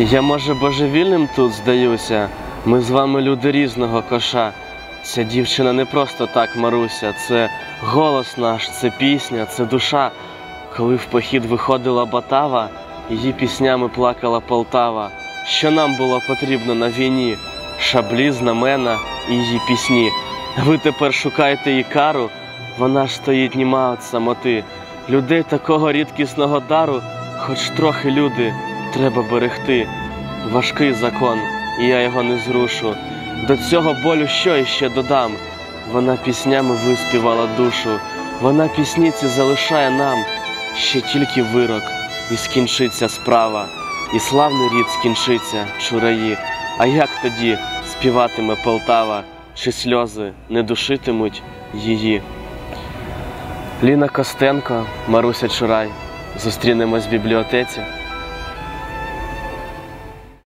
Я, може, божевільним тут здаюся. Ми з вами люди різного коша. Ця дівчина не просто так Маруся, це голос наш, це пісня, це душа. Коли в похід виходила Батава, її піснями плакала Полтава. Що нам було потрібно на війні? Шаблі, знамена і її пісні. Ви тепер шукаєте її кару, вона ж стоїть німа від самоти. Людей такого рідкісного дару, хоч трохи люди, треба берегти. Важкий закон, і я його не зрушу. До цього болю що іще додам? Вона піснями виспівала душу, вона пісніці залишає нам ще тільки вирок, і скінчиться справа, і славний рід скінчиться, чураї. А як тоді співатиме Полтава, чи сльози не душитимуть її? Ліна Костенко, Маруся Чурай. Зустрінемось в бібліотеці.